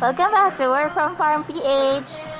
Welcome back to Work from Farm PH.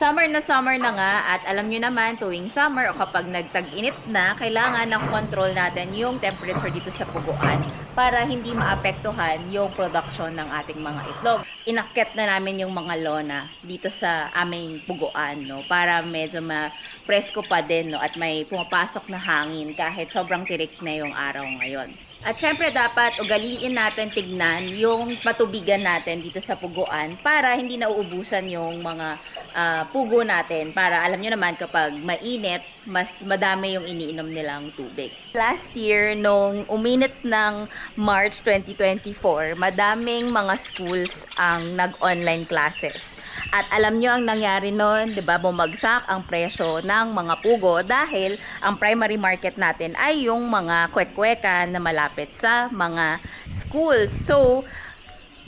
Summer na summer na nga at alam nyo naman tuwing summer o kapag nagtag-init na, kailangan na control natin yung temperature dito sa puguan para hindi maapektuhan yung production ng ating mga itlog. Inakyat na namin yung mga lona dito sa aming puguan no, para medyo ma-presko pa din no, at may pumapasok na hangin kahit sobrang tirik na yung araw ngayon. At syempre dapat ugaliin natin tignan yung patubigan natin dito sa puguan para hindi nauubusan yung mga ah, pugo natin para alam nyo naman kapag mainit, mas madami yung iniinom nilang tubig. Last year, nung uminit ng March 2024, madaming mga schools ang nag-online classes. At alam nyo ang nangyari noon, di ba, bumagsak ang presyo ng mga pugo dahil ang primary market natin ay yung mga kwek-kwekan na malapit sa mga schools. So,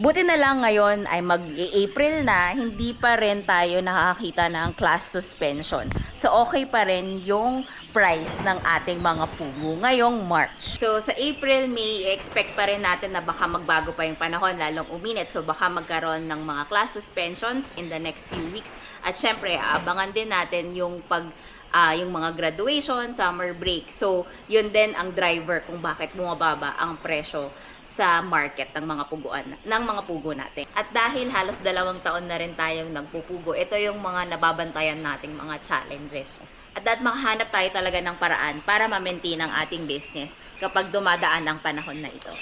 Buti na lang ngayon ay mag-April na, hindi pa rin tayo nakakita ng class suspension. So okay pa rin yung price ng ating mga pugo ngayong March. So sa April, May, expect pa rin natin na baka magbago pa yung panahon, lalong uminit. So baka magkaroon ng mga class suspensions in the next few weeks. At syempre, abangan din natin yung pag ah, yung mga graduation, summer break. So, yun din ang driver kung bakit bumababa ang presyo sa market ng mga puguan ng mga pugo natin. At dahil halos dalawang taon na rin tayong nagpupugo, ito yung mga nababantayan nating mga challenges. At that makahanap tayo talaga ng paraan para ma-maintain ang ating business kapag dumadaan ang panahon na ito.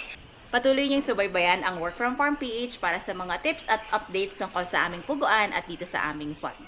Patuloy niyong subaybayan ang Work from Farm PH para sa mga tips at updates tungkol sa aming puguan at dito sa aming farm.